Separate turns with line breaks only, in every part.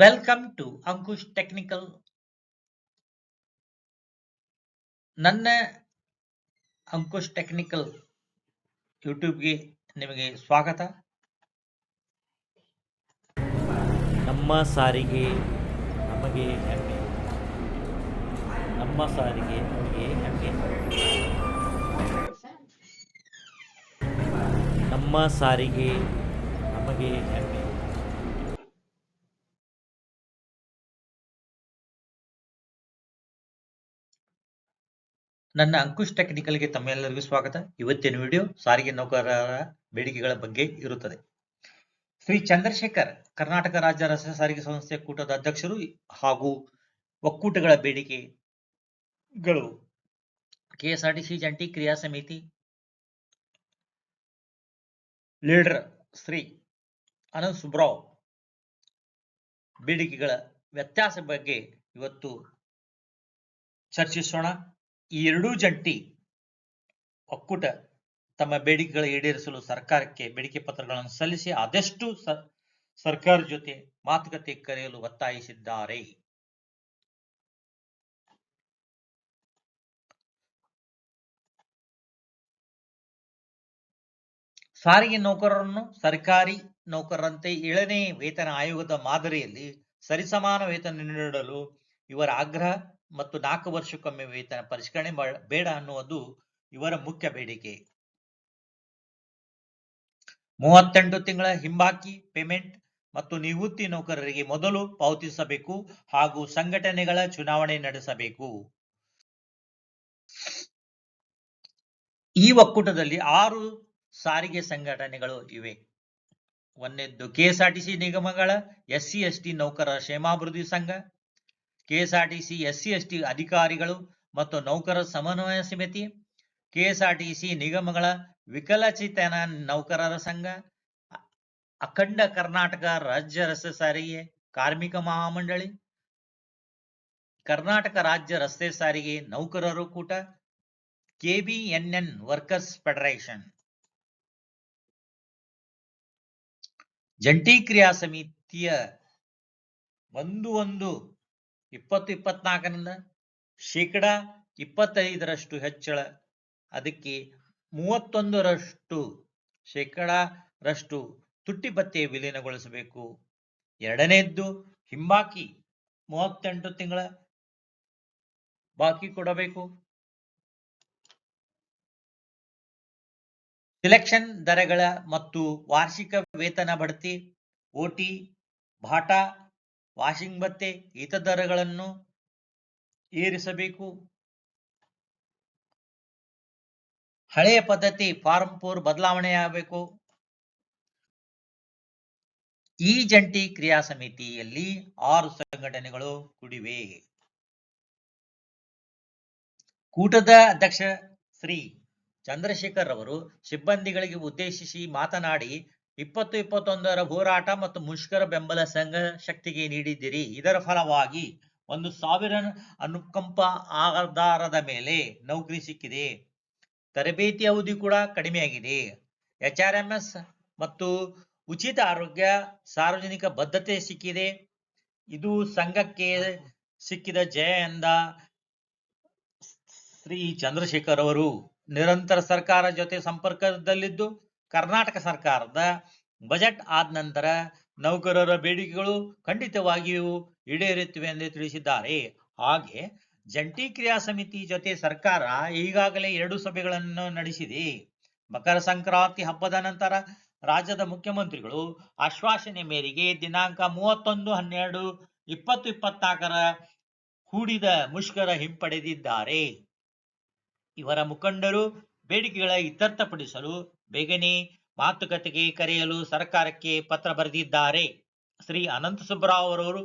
Welcome to Ankush technical ನನ್ನ ಅಂಕುಶ್ technical ಯೂಟ್ಯೂಬ್ಗೆ ನಿಮಗೆ ಸ್ವಾಗತ.
ನಮ್ಮ ಸಾರಿಗೆ ನಮಗೆ ಹೆಮ್ಮೆ. ನಮ್ಮ ಸಾರಿಗೆ ನಮಗೆ ಹೆಮ್ಮೆ. ನಮ್ಮ ಸಾರಿಗೆ ನಮಗೆ ಹೆಮ್ಮೆ.
ನನ್ನ ಅಂಕುಶ್ ಟೆಕ್ನಿಕಲ್ಗೆ ತಮ್ಮೆಲ್ಲರಿಗೂ ಸ್ವಾಗತ. ಇವತ್ತಿನ ವಿಡಿಯೋ ಸಾರಿಗೆ ನೌಕರರ ಬೇಡಿಕೆಗಳ ಬಗ್ಗೆ ಇರುತ್ತದೆ. ಶ್ರೀ ಚಂದ್ರಶೇಖರ್, ಕರ್ನಾಟಕ ರಾಜ್ಯ ರಸ್ತೆ ಸಾರಿಗೆ ಸಂಸ್ಥೆ ಕೂಟದ ಅಧ್ಯಕ್ಷರು ಹಾಗೂ ಒಕ್ಕೂಟಗಳ ಬೇಡಿಕೆಗಳು. ಕೆಎಸ್ಆರ್ಟಿಸಿ ಜಂಟಿ ಕ್ರಿಯಾ ಸಮಿತಿ ಲೀಡರ್ ಶ್ರೀ ಅನಂತ್ ಸುಬ್ರಾವ್ ಬೇಡಿಕೆಗಳ ವ್ಯತ್ಯಾಸ ಬಗ್ಗೆ ಇವತ್ತು ಚರ್ಚಿಸೋಣ. ಈ ಎರಡೂ ಜಂಟಿ ಒಕ್ಕೂಟ ತಮ್ಮ ಬೇಡಿಕೆಗಳ ಈಡೇರಿಸಲು ಸರ್ಕಾರಕ್ಕೆ ಬೇಡಿಕೆ ಪತ್ರಗಳನ್ನು ಸಲ್ಲಿಸಿ ಆದಷ್ಟು ಸರ್ಕಾರ ಜೊತೆ ಮಾತುಕತೆ ಕರೆಯಲು ಒತ್ತಾಯಿಸಿದ್ದಾರೆ. ಸಾರಿಗೆ ನೌಕರರನ್ನು ಸರ್ಕಾರಿ ನೌಕರರಂತೆ ಏಳನೇ ವೇತನ ಆಯೋಗದ ಮಾದರಿಯಲ್ಲಿ ಸರಿಸಮಾನ ವೇತನ ನೀಡಲು ಇವರ ಆಗ್ರಹ ಮತ್ತು ನಾಲ್ಕು ವರ್ಷಕ್ಕೊಮ್ಮೆ ವೇತನ ಪರಿಷ್ಕರಣೆ ಬೇಡ ಅನ್ನುವುದು ಇವರ ಮುಖ್ಯ ಬೇಡಿಕೆ. ಮೂವತ್ತೆಂಟು ತಿಂಗಳ ಹಿಂಬಾಕಿ ಪೇಮೆಂಟ್ ಮತ್ತು ನಿವೃತ್ತಿ ನೌಕರರಿಗೆ ಮೊದಲು ಪಾವತಿಸಬೇಕು ಹಾಗೂ ಸಂಘಟನೆಗಳ ಚುನಾವಣೆ ನಡೆಸಬೇಕು. ಈ ಒಕ್ಕೂಟದಲ್ಲಿ ಆರು ಸಾರಿಗೆ ಸಂಘಟನೆಗಳು ಇವೆ. ಒಂದೆದ್ದು ಕೆಎಸ್ಆರ್ಟಿಸಿ ನಿಗಮಗಳ, ಎಸ್ಸಿ, ಎಸ್ಟಿ ನೌಕರರ ಕ್ಷೇಮಾಭಿವೃದ್ಧಿ ಸಂಘ ಕೆಎಸ್ಆರ್ಟಿಸಿ ಎಸ್ಸಿ ಎಸ್ಟಿ ಅಧಿಕಾರಿಗಳು ಮತ್ತು ನೌಕರರ ಸಮನ್ವಯ ಸಮಿತಿ, ಕೆಎಸ್ಆರ್ಟಿಸಿ ನಿಗಮಗಳ ವಿಕಲಚೇತನ ನೌಕರರ ಸಂಘ, ಅಖಂಡ ಕರ್ನಾಟಕ ರಾಜ್ಯ ರಸ್ತೆ ಸಾರಿಗೆ ಕಾರ್ಮಿಕ ಮಹಾಮಂಡಳಿ, ಕರ್ನಾಟಕ ರಾಜ್ಯ ರಸ್ತೆ ಸಾರಿಗೆ ನೌಕರರು ಕೂಟ, ಕೆಬಿಎನ್ಎನ್ ವರ್ಕರ್ಸ್ ಫೆಡರೇಷನ್. ಜಂಟಿ ಕ್ರಿಯಾ ಸಮಿತಿಯ ಒಂದು ಒಂದು ಇಪ್ಪತ್ತು ಇಪ್ಪತ್ನಾಲ್ಕರಿಂದ ಶೇಕಡ ಇಪ್ಪತ್ತೈದರಷ್ಟು ಹೆಚ್ಚಳ. ಅದಕ್ಕೆ ಮೂವತ್ತೊಂದರಷ್ಟು ಶೇಕಡರಷ್ಟು ತುಟ್ಟಿ ಭತ್ಯೆ ವಿಲೀನಗೊಳಿಸಬೇಕು. ಎರಡನೇದ್ದು ಹಿಂಬಾಕಿ ಮೂವತ್ತೆಂಟು ತಿಂಗಳ ಬಾಕಿ ಕೊಡಬೇಕು. ಸಿಲೆಕ್ಷನ್ ದರಗಳ ಮತ್ತು ವಾರ್ಷಿಕ ವೇತನ ಬಡ್ತಿ ಓಟಿ ಬಾಟಾ ವಾಷಿಂಗ್ ಇತರ ದರಗಳನ್ನು ಏರಿಸಬೇಕು. ಹಳೆಯ ಪದ್ಧತಿ, ಫಾರ್ಮ್ ಫೋರ್ ಬದಲಾವಣೆಯಾಗಬೇಕು. ಈ ಜಂಟಿ ಕ್ರಿಯಾ ಸಮಿತಿಯಲ್ಲಿ ಆರು ಸಂಘಟನೆಗಳು ಕೂಡಿವೆ. ಕೂಟದ ಅಧ್ಯಕ್ಷ ಶ್ರೀ ಚಂದ್ರಶೇಖರ್ ಅವರು ಸಿಬ್ಬಂದಿಗಳಿಗೆ ಉದ್ದೇಶಿಸಿ ಮಾತನಾಡಿ ಇಪ್ಪತ್ತು ಇಪ್ಪತ್ತೊಂದರ ಹೋರಾಟ ಮತ್ತು ಮುಷ್ಕರ ಬೆಂಬಲ ಸಂಘ ಶಕ್ತಿಗೆ ನೀಡಿದ್ದೀರಿ. ಇದರ ಫಲವಾಗಿ ಒಂದು ಸಾವಿರ ಅನುಕಂಪ ಆಧಾರದ ಮೇಲೆ ನೌಕರಿ ಸಿಕ್ಕಿದೆ. ತರಬೇತಿ ಅವಧಿ ಕೂಡ ಕಡಿಮೆಯಾಗಿದೆ. ಎಚ್ ಆರ್ ಎಂ ಎಸ್ ಮತ್ತು ಉಚಿತ ಆರೋಗ್ಯ, ಸಾರ್ವಜನಿಕ ಬದ್ಧತೆ ಸಿಕ್ಕಿದೆ. ಇದು ಸಂಘಕ್ಕೆ ಸಿಕ್ಕಿದ ಜಯ ಎಂದ ಶ್ರೀ ಚಂದ್ರಶೇಖರ್ ಅವರು. ನಿರಂತರ ಸರ್ಕಾರ ಜೊತೆ ಸಂಪರ್ಕದಲ್ಲಿದ್ದು ಕರ್ನಾಟಕ ಸರ್ಕಾರದ ಬಜೆಟ್ ಆದ ನಂತರ ನೌಕರರ ಬೇಡಿಕೆಗಳು ಖಂಡಿತವಾಗಿಯೂ ಈಡೇರುತ್ತವೆ ಎಂದು ತಿಳಿಸಿದ್ದಾರೆ. ಹಾಗೆ ಜಂಟಿ ಕ್ರಿಯಾ ಸಮಿತಿ ಜೊತೆ ಸರ್ಕಾರ ಈಗಾಗಲೇ ಎರಡು ಸಭೆಗಳನ್ನು ನಡೆಸಿದೆ. ಮಕರ ಸಂಕ್ರಾಂತಿ ಹಬ್ಬದ ನಂತರ ರಾಜ್ಯದ ಮುಖ್ಯಮಂತ್ರಿಗಳು ಆಶ್ವಾಸನೆ ಮೇರೆಗೆ ದಿನಾಂಕ ಮೂವತ್ತೊಂದು ಹನ್ನೆರಡು ಇಪ್ಪತ್ತು ಇಪ್ಪತ್ನಾಲ್ಕರ ಹೂಡಿದ ಮುಷ್ಕರ ಹಿಂಪಡೆದಿದ್ದಾರೆ. ಇವರ ಮುಖಂಡರು ಬೇಡಿಕೆಗಳ ಇತ್ಯರ್ಥಪಡಿಸಲು ಬೇಗನೆ ಮಾತುಕತೆಗೆ ಕರೆಯಲು ಸರ್ಕಾರಕ್ಕೆ ಪತ್ರ ಬರೆದಿದ್ದಾರೆ. ಶ್ರೀ ಅನಂತ ಸುಬ್ಬರಾವ್ ಅವರವರು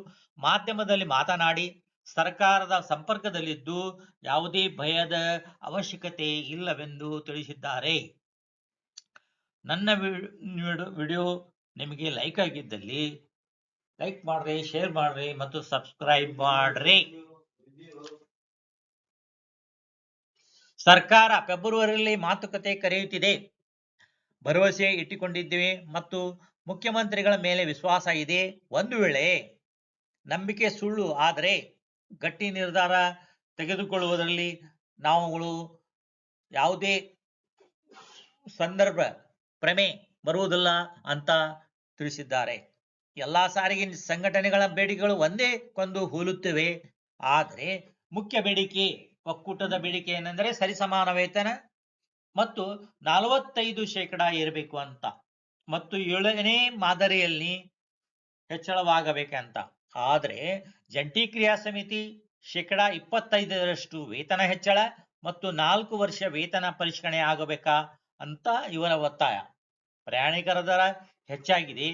ಮಾಧ್ಯಮದಲ್ಲಿ ಮಾತನಾಡಿ, ಸರ್ಕಾರದ ಸಂಪರ್ಕದಲ್ಲಿದ್ದು ಯಾವುದೇ ಭಯದ ಅವಶ್ಯಕತೆ ಇಲ್ಲವೆಂದು ತಿಳಿಸಿದ್ದಾರೆ. ನನ್ನ ವಿಡಿಯೋ ನಿಮಗೆ ಲೈಕ್ ಆಗಿದ್ದಲ್ಲಿ ಲೈಕ್ ಮಾಡ್ರಿ, ಶೇರ್ ಮಾಡ್ರಿ ಮತ್ತು ಸಬ್ಸ್ಕ್ರೈಬ್ ಮಾಡ್ರಿ. ಸರ್ಕಾರ ಫೆಬ್ರವರಿಯಲ್ಲಿ ಮಾತುಕತೆ ಕರೆಯುತ್ತಿದೆ. ಭರವಸೆ ಇಟ್ಟುಕೊಂಡಿದ್ದೇವೆ ಮತ್ತು ಮುಖ್ಯಮಂತ್ರಿಗಳ ಮೇಲೆ ವಿಶ್ವಾಸ ಇದೆ. ಒಂದು ವೇಳೆ ನಂಬಿಕೆ ಸುಳ್ಳು ಆದರೆ ಗಟ್ಟಿ ನಿರ್ಧಾರ ತೆಗೆದುಕೊಳ್ಳುವುದರಲ್ಲಿ ನಾವುಗಳು ಯಾವುದೇ ಸಂದರ್ಭ ಪ್ರಮೆ ಬರುವುದಿಲ್ಲ ಅಂತ ತಿಳಿಸಿದ್ದಾರೆ. ಎಲ್ಲಾ ಸಾರಿಗೆ ಸಂಘಟನೆಗಳ ಬೇಡಿಕೆಗಳು ಒಂದೇ ಕೊಂದು ಹೋಲುತ್ತವೆ. ಆದರೆ ಮುಖ್ಯ ಬೇಡಿಕೆ ಒಕ್ಕೂಟದ ಬೇಡಿಕೆ ಏನೆಂದರೆ ಸರಿಸಮಾನ ವೇತನ ಮತ್ತು ನಲವತ್ತೈದು ಶೇಕಡ ಇರಬೇಕು ಅಂತ. ಮತ್ತು ಏಳನೇ ಮಾದರಿಯಲ್ಲಿ ಹೆಚ್ಚಳವಾಗಬೇಕಂತ. ಆದರೆ ಜಂಟಿ ಕ್ರಿಯಾ ಸಮಿತಿ ಶೇಕಡ ಇಪ್ಪತ್ತೈದರಷ್ಟು ವೇತನ ಹೆಚ್ಚಳ ಮತ್ತು ನಾಲ್ಕು ವರ್ಷ ವೇತನ ಪರಿಷ್ಕರಣೆ ಆಗಬೇಕಾ ಅಂತ ಇವರ ಒತ್ತಾಯ. ಪ್ರಯಾಣಿಕರ ದರ ಹೆಚ್ಚಾಗಿದೆ.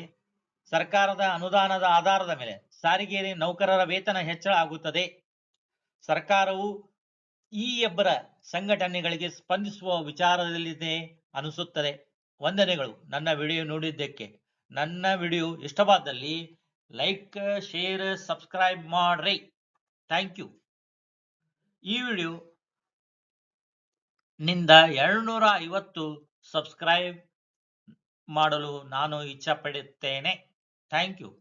ಸರ್ಕಾರದ ಅನುದಾನದ ಆಧಾರದ ಮೇಲೆ ಸಾರಿಗೆಯಲ್ಲಿ ನೌಕರರ ವೇತನ ಹೆಚ್ಚಳ ಆಗುತ್ತದೆ. ಸರ್ಕಾರವು ಈ ಇಬ್ಬರ ಸಂಘಟನೆಗಳಿಗೆ ಸ್ಪಂದಿಸುವ ವಿಚಾರದಲ್ಲಿದೆ ಅನಿಸುತ್ತದೆ. ವಂದನೆಗಳು. ನನ್ನ ವಿಡಿಯೋ ನೋಡಿದ್ದಕ್ಕೆ ನನ್ನ ವಿಡಿಯೋ ಇಷ್ಟವಾದಲ್ಲಿ ಲೈಕ್, ಶೇರ್, ಸಬ್ಸ್ಕ್ರೈಬ್ ಮಾಡ್ರಿ. Thank you. ಈ ವಿಡಿಯೋ ನಿಂದ ಎರಡ್ನೂರ ಐವತ್ತು ಸಬ್ಸ್ಕ್ರೈಬ್ ಮಾಡಲು ನಾನು ಇಚ್ಛಪಡುತ್ತೇನೆ. Thank you.